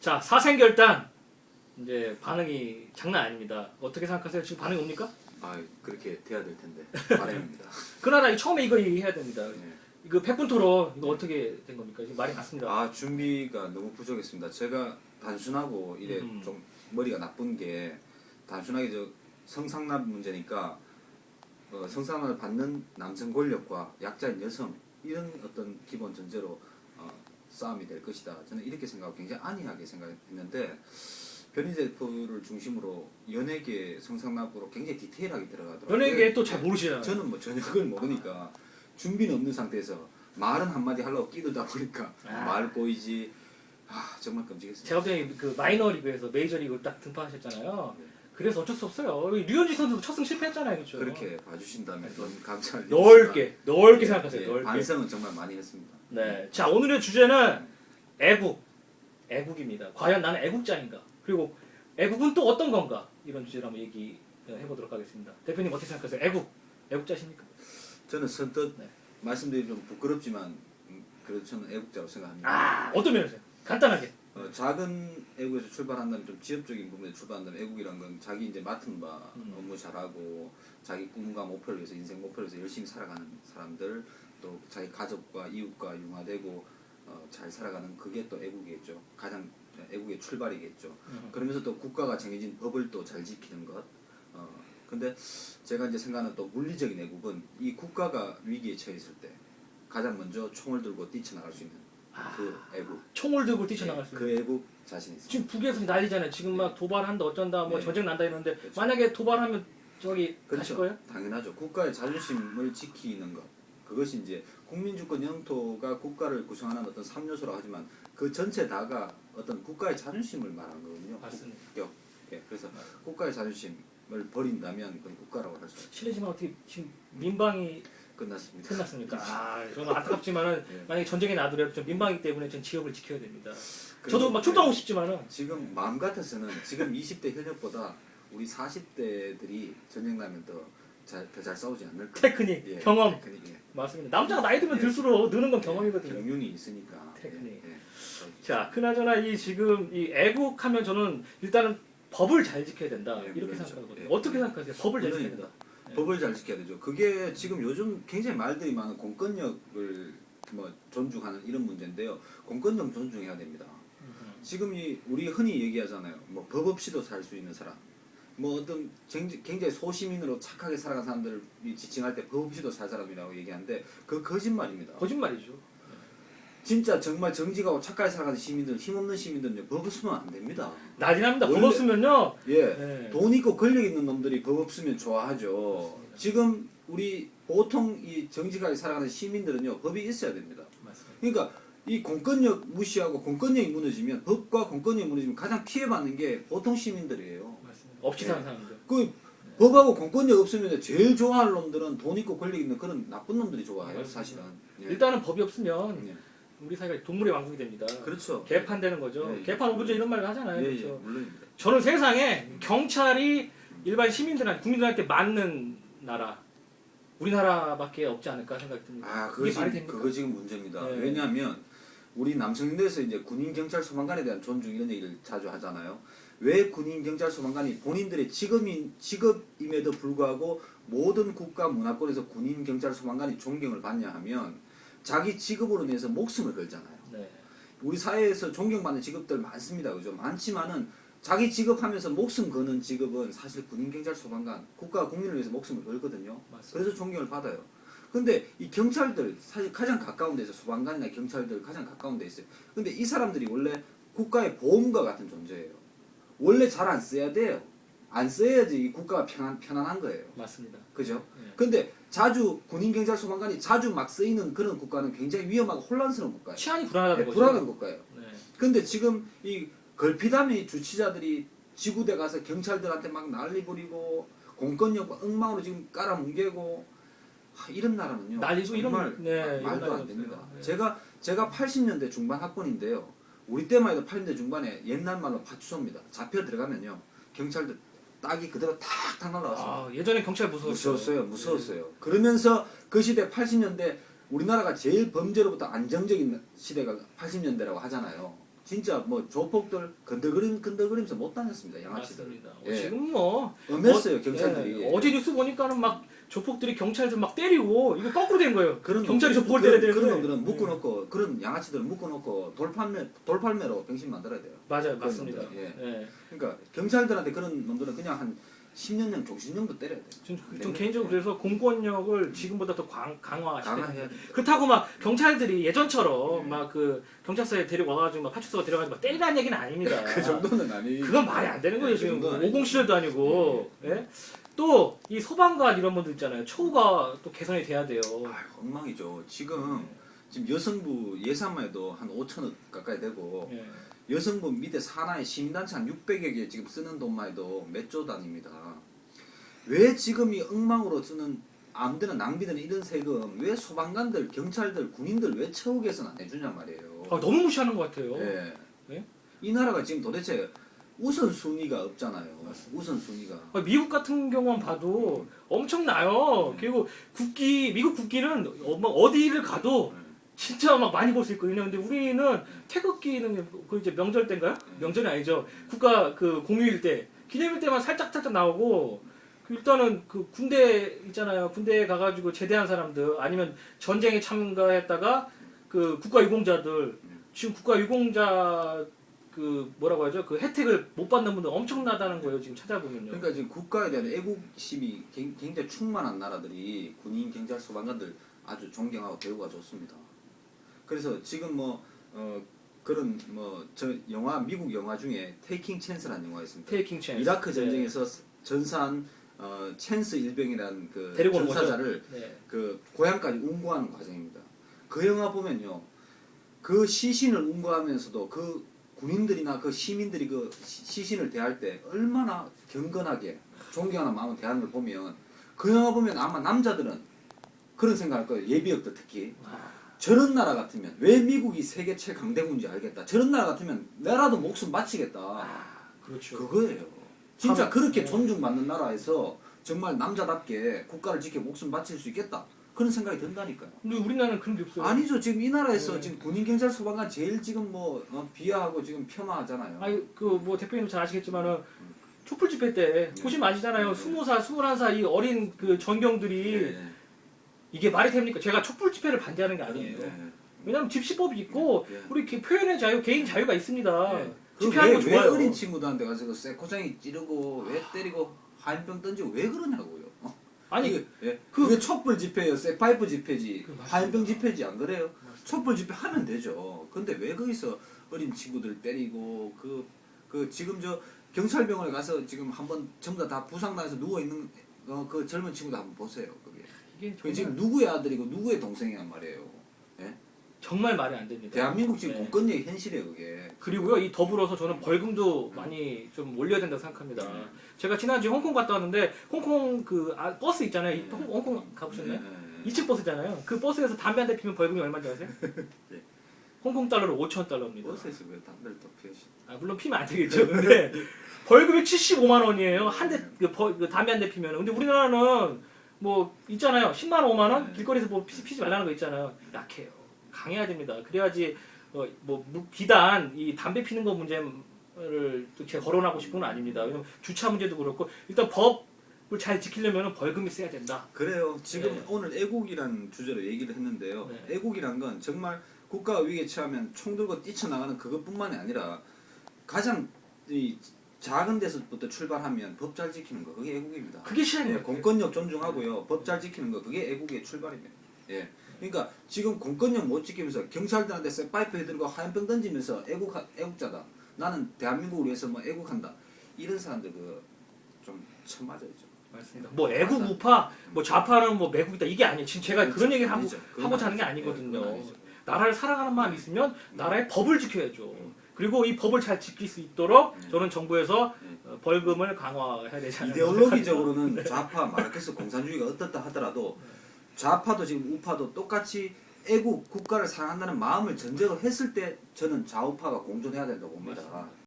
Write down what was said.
자 사생결단 이제 반응이 장난 아닙니다. 어떻게 생각하세요? 지금 반응이 옵니까? 아 그렇게 돼야 될 텐데 바람입니다. 그나라 처음에 이거 얘기해야 됩니다. 네. 이거 100분 토론 이거 어떻게 된 겁니까? 지금 말이 갔습니다. 아 준비가 너무 부족했습니다. 제가 단순하고 이래 음. 좀 머리가 나쁜 게 단순하게 저 성상납 문제니까 어, 성상납을 받는 남성 권력과 약자인 여성 이런 어떤 기본 전제로 어, 싸움이 될 것이다. 저는 이렇게 생각하고 굉장히 안이하게 생각했는데 변희재프를 중심으로 연예계 성상납으로 굉장히 디테일하게 들어가더라고요. 연예계 또 잘 모르시잖아요. 저는 뭐 전혀 그걸 모르니까 준비는 없는 상태에서 말은 한마디 하려고 끼들다 보니까 아. 말 꼬이지 아 정말 끔찍했어요. 제가 그 마이너 리그에서 메이저 리그를 딱 등판하셨잖아요. 네. 그래서 어쩔 수 없어요. 류현진 선수도 첫승 실패했잖아요, 그렇죠? 그렇게 봐주신다면 넌 감사할 넓게 넓게 일이지만, 생각하세요. 예, 넓게. 반성은 정말 많이 했습니다. 네. 자 오늘의 주제는 애국, 애국입니다. 과연 나는 애국자인가? 그리고 애국은 또 어떤 건가? 이런 주제로 한번 얘기해 보도록 하겠습니다. 대표님 어떻게 생각하세요? 애국, 애국자십니까? 저는 선뜻 네. 말씀드리기 좀 부끄럽지만 음, 그래도 저는 애국자로 생각합니다. 아 어떤 면에서요? 간단하게. 어, 작은 애국에서 출발한다면 좀 지역적인 부분에 출발한다면 애국이란 건 자기 이제 맡은 바 음. 업무 잘하고 자기 꿈과 목표를 위해서 인생 목표를 위해서 열심히 살아가는 사람들 또 자기 가족과 이웃과 융화되고 어, 잘 살아가는 그게 또 애국이겠죠. 가장 애국의 출발이겠죠. 음. 그러면서 또 국가가 정해진 법을 또 잘 지키는 것. 어, 근데 제가 이제 생각하는 또 물리적인 애국은 이 국가가 위기에 처했을 때 가장 먼저 총을 들고 뛰쳐나갈 수 있는 그 애국. 총을 들고 뛰쳐나갈 수 있는. 그 애국 자신 있습니다. 지금 북에서 난리잖아요. 지금 막 도발한다 어쩐다 뭐 네. 전쟁 난다 이러는데 그렇죠. 만약에 도발하면 저기 가실 거예요? 당연하죠. 국가의 자존심을 지키는 것. 그것이 이제 국민주권 영토가 국가를 구성하는 어떤 3요소라고 하지만 그 전체 다가 어떤 국가의 자존심을 말하는 거거든요. 맞습니다. 국격. 예, 그래서 국가의 자존심을 버린다면 그건 국가라고 할 수 없죠. 실례지만 어떻게 지금 민방이 끝났습니다. 끝났습니까? 아, 저는 안타깝지만은 예. 만약에 전쟁이 나더라도 전 민방위 때문에 전 지역을 지켜야 됩니다. 저도 막 출동하고 싶지만은 지금 마음 같아서는 지금 20대 현역보다 우리 40대들이 전쟁 나면 더잘더잘 싸우지 않을까. 테크닉, 예, 경험 테크닉, 예. 맞습니다. 남자가 나이 들면 예. 들수록 느는 건 경험이거든요. 경륜이 있으니까. 테크닉. 예, 예. 자, 그나저나 이 지금 이 애국하면 저는 일단은 법을 잘 지켜야 된다 예, 이렇게 물론이죠. 생각하거든요. 예. 어떻게 생각하세요? 법을 잘 지켜야 물론입니다. 된다. 예. 법을 잘 지켜야 되죠. 그게 지금 요즘 굉장히 말들이 많은 공권력을 뭐 존중하는 이런 문제인데요. 공권력 존중해야 됩니다. 음. 지금 이 우리 흔히 얘기하잖아요. 뭐 법 없이도 살 수 있는 사람. 뭐 어떤 쟁- 굉장히 소시민으로 착하게 살아간 사람들을 지칭할 때 법 없이도 살 사람이라고 얘기하는데 그 거짓말입니다. 거짓말이죠. 진짜 정말 정직하고 착하게 살아가는 시민들, 힘없는 시민들은요 법 없으면 안 됩니다. 난리 납니다. 법 원래- 없으면요. 예. 네. 돈 있고 권력 있는 놈들이 법 없으면 좋아하죠. 맞습니다. 지금 우리 보통 이 정직하게 살아가는 시민들은요 법이 있어야 됩니다. 맞습니다. 그러니까 이 공권력 무시하고 공권력이 무너지면 법과 공권력이 무너지면 가장 피해받는 게 보통 시민들이에요. 맞습니다. 없이 사는 사람들. 그 법하고 공권력 없으면 제일 좋아할 놈들은 돈 있고 권력 있는 그런 나쁜 놈들이 좋아해요 맞습니다. 사실은. 예. 일단은 법이 없으면 예. 우리 사회가 동물의 왕국이 됩니다. 그렇죠. 개판되는 거죠. 예, 예. 개판 오분제 이런 말을 하잖아요. 예, 예, 그렇죠. 물론입니다. 저는 세상에 경찰이 일반 시민들한테 국민들한테 맞는 나라 우리나라밖에 없지 않을까 생각이 듭니다. 아, 그거 이게 지금, 말이 됩니까? 그거 지금 문제입니다. 네. 왜냐하면 우리 남성인대에서 이제 군인, 경찰, 소방관에 대한 존중 이런 얘기를 자주 하잖아요. 왜 군인, 경찰, 소방관이 본인들의 직업인 직업임에도 불구하고 모든 국가 문화권에서 군인, 경찰, 소방관이 존경을 받냐 하면 자기 직업으로 인해서 목숨을 걸잖아요. 네. 우리 사회에서 존경받는 직업들 많습니다. 그죠? 많지만은 자기 직업하면서 목숨 거는 직업은 사실 군인, 경찰, 소방관, 국가 국민을 위해서 목숨을 걸거든요. 맞습니다. 그래서 존경을 받아요. 근데 이 경찰들 사실 가장 가까운 데서 소방관이나 경찰들 가장 가까운 데 있어요. 근데 이 사람들이 원래 국가의 보험과 같은 존재예요. 원래 잘 안 써야 돼요. 안 써야지 이 국가가 편안, 편안한 거예요. 맞습니다. 그죠? 네. 근데 자주 군인, 경찰, 소방관이 자주 막 쓰이는 그런 국가는 굉장히 위험하고 혼란스러운 국가예요. 치안이 불안하다는 네, 거죠. 불안한 국가예요. 네. 근데 지금 이 걸피담의 주치자들이 지구대 가서 경찰들한테 막 난리 부리고 공권력 엉망으로 지금 깔아뭉개고 하, 이런 나라는요 난리고 이런- 정말 네, 마- 이런 말도 안 됩니다. 없어요. 네. 제가 제가 80년대 중반 학번인데요. 우리 때만 해도 80년대 중반에 옛날 말로 파출소입니다. 잡혀 들어가면요 경찰들 딱이 그대로 탁탁 날라왔습니다. 아, 예전에 경찰 무서웠어요. 무서웠어요. 무서웠어요. 그러면서 그 시대 80년대 우리나라가 제일 범죄로부터 안정적인 시대가 80년대라고 하잖아요. 진짜 뭐 조폭들 건들거림 건들거리면서 못 다녔습니다 양아치들. 맞습니다. 어, 예. 지금 뭐 엄했어요 어, 경찰들이. 예, 어제 뉴스 보니까는 막 조폭들이 경찰들 막 때리고 이거 거꾸로 된 거예요. 그런 경찰이 놈들, 조폭을 그런- 때려야 그런 되는데. 놈들은 묶어놓고 그런 양아치들을 묶어놓고 돌팔매 돌팔매로 병신 만들어야 돼요. 맞아요, 그런 맞습니다. 놈들, 예. 예. 그러니까 경찰들한테 그런 놈들은 그냥 한 10년형 종신형도 때려야 돼요. 좀, 네. 좀 개인적으로 그래서 공권력을 지금보다 더 강. 강화해야 돼. 그렇다고 막 경찰들이 예전처럼 네. 막그 경찰서에 데려와가지고 막 파출소 데려가지고 막 때리라는 얘기는 아닙니다. 그 정도는 아니. 그건 말이 안 되는 거예요 그 지금 정도는 아니죠. 50 시절도 아니고 예? 또 이 소방관 이런 분들 있잖아요 처우가 또 개선이 돼야 돼요 아유, 엉망이죠. 지금 지금 여성부 예산만 해도 한 5천억 가까이 되고 예. 여성부 밑에 산하의 시민단체 한 600여 개 지금 쓰는 돈만 해도 몇조 단위입니다. 왜 지금 이 엉망으로 쓰는 아무데나 낭비되는 이런 세금 왜 소방관들, 경찰들, 군인들 왜 처우 개선 안 해주냐 말이에요. 아, 너무 무시하는 것 같아요 예. 네? 이 나라가 지금 도대체 우선 순위가 없잖아요. 우선 순위가. 아, 미국 같은 경우만 봐도 엄청나요 그리고 국기 미국 국기는 어디를 가도 진짜 막 많이 볼 수 있거든요 근데 우리는 태극기는 그 이제 명절 때인가요? 명절이 아니죠 국가 그 공휴일 때 기념일 때만 살짝 살짝 나오고 그 일단은 그 군대 있잖아요. 군대에 가가지고 제대한 사람들 아니면 전쟁에 참가했다가 그 국가 유공자들 지금 국가 유공자 그 뭐라고 하죠? 그 혜택을 못 받는 분들 엄청나다는 거예요. 지금 찾아보면요. 그러니까 지금 국가에 대한 애국심이 굉- 굉장히 충만한 나라들이 군인, 경찰, 소방관들 아주 존경하고 대우가 좋습니다. 그래서 지금 뭐 어, 그런 뭐 저 영화 미국 영화 중에 테이킹 찬스라는 영화가 있습니다. 테이킹 찬스. 이라크 전쟁에서 전사한 어, 찬스 일병이라는 그 데리고 온 전사자를. 네. 그 고향까지 운구하는 과정입니다. 그 영화 보면요, 그 시신을 운구하면서도 그 군인들이나 그 시민들이 그 시- 시신을 대할 때 얼마나 경건하게 존경하는 마음을 대하는 걸 보면 그 영화 보면 아마 남자들은 그런 생각할 거예요. 예비역들 특히 저런 나라 같으면 왜 미국이 세계 최강대국인지 알겠다. 저런 나라 같으면 나라도 목숨 바치겠다. 아, 그렇죠. 그거예요. 진짜 참, 그렇게 네. 존중받는 나라에서 정말 남자답게 국가를 지켜 목숨 바칠 수 있겠다. 그런 생각이 든다니까요. 근데 우리나라는 그런 게 없어요. 아니죠. 지금 이 나라에서 네. 지금 군인 경찰 소방관 제일 지금 뭐 어, 비하하고 지금 폄하하잖아요. 아니 그 뭐 대표님 잘 아시겠지만은 촛불 집회 때 네. 보시면 아시잖아요. 스무 살, 스물한 살 이 어린 그 전경들이 예, 이게 말이 됩니까? 제가 촛불 집회를 반대하는 게 예, 아니에요. 예. 왜냐하면 집시법이 있고 예. 우리 개- 표현의 자유, 개인 자유가 있습니다. 예. 그 집회하는 왜, 거 왜 좋아요. 어린 친구들한테 가서 그 쇠코장이 찌르고 왜 때리고 화염병 던지고 왜 그러냐고요. 어? 아니 그게, 예. 그- 그게 촛불 집회예요. 쇠파이프 집회지. 그 맞습니다. 화염병 집회지 안 그래요? 맞습니다. 촛불 집회 하면 되죠. 근데 왜 거기서 어린 친구들 때리고 그, 그 지금 저 경찰병원에 가서 지금 한번 전부 다, 다 부상당해서 누워 있는 어, 그 젊은 친구들 한번 보세요. 그게. 이게 그게 정말, 지금 누구의 아들이고 누구의 동생이란 말이에요. 정말 말이 안 됩니다. 대한민국 지금 네. 공권력의 현실이에요, 그게. 그리고요 이 더불어서 저는 벌금도 많이 좀 올려야 된다고 생각합니다. 네. 제가 지난주에 홍콩 갔다 왔는데 홍콩 그 아, 버스 있잖아요. 이 네. 홍- 홍콩 가보셨나요? 네. 2층 버스잖아요. 그 버스에서 담배 한 대 피면 벌금이 얼마인지 아세요? 네. 홍콩 달러로 5천 달러입니다. 버스에서 왜 담배를 또 피우시? 아, 물론 피면 안 되겠죠. 근데 벌금이 75만 원이에요. 한대 그, 벌- 그 담배 한 대 피면. 근데 우리나라는 뭐 있잖아요. 10만 원, 5만 원 네. 길거리에서 뭐 피, 피지 말라는 거 있잖아요. 약해요. 강해야 됩니다. 그래야지 어, 뭐 무- 비단 이 담배 피는 거 문제를 또 제가 거론하고 싶은 건 아닙니다. 왜냐면 주차 문제도 그렇고 일단 법을 잘 지키려면 벌금이 세야 된다. 그래요. 지금 네. 오늘 애국이라는 주제로 얘기를 했는데요. 네. 애국이란 건 정말 국가가 위기에 처하면 총 들고 뛰쳐나가는 그것뿐만이 아니라 가장 이 작은 데서부터 출발하면 법 잘 지키는 거 그게 애국입니다. 그게 예, 실현이에요. 공권력 존중하고요. 법잘 지키는 거 그게 애국의 출발입니다. 예. 그러니까 지금 공권력 못 지키면서 경찰들한테 쇠파이프 해들고 화염병 던지면서 애국 애국자다. 나는 대한민국을 위해서 뭐 애국한다. 이런 사람들 그좀 처음 맞아야죠. 맞습니다. 뭐 애국 우파, 뭐 좌파는 뭐 매국이다 이게 아니에요. 지금 제가 그런 얘기를 하고 하고자 하는 게. 아니거든요. 아니죠. 나라를 사랑하는 마음이 있으면 나라의 법을 지켜야죠. 그리고 이 법을 잘 지킬 수 있도록 네. 저는 정부에서 네. 어, 벌금을 강화해야 되지 않을까 이데올로기적으로는 좌파 마르크스 공산주의가 어떻다 하더라도 좌파도 지금 우파도 똑같이 애국 국가를 사랑한다는 마음을 전제로 했을 때 저는 좌우파가 공존해야 된다고 봅니다.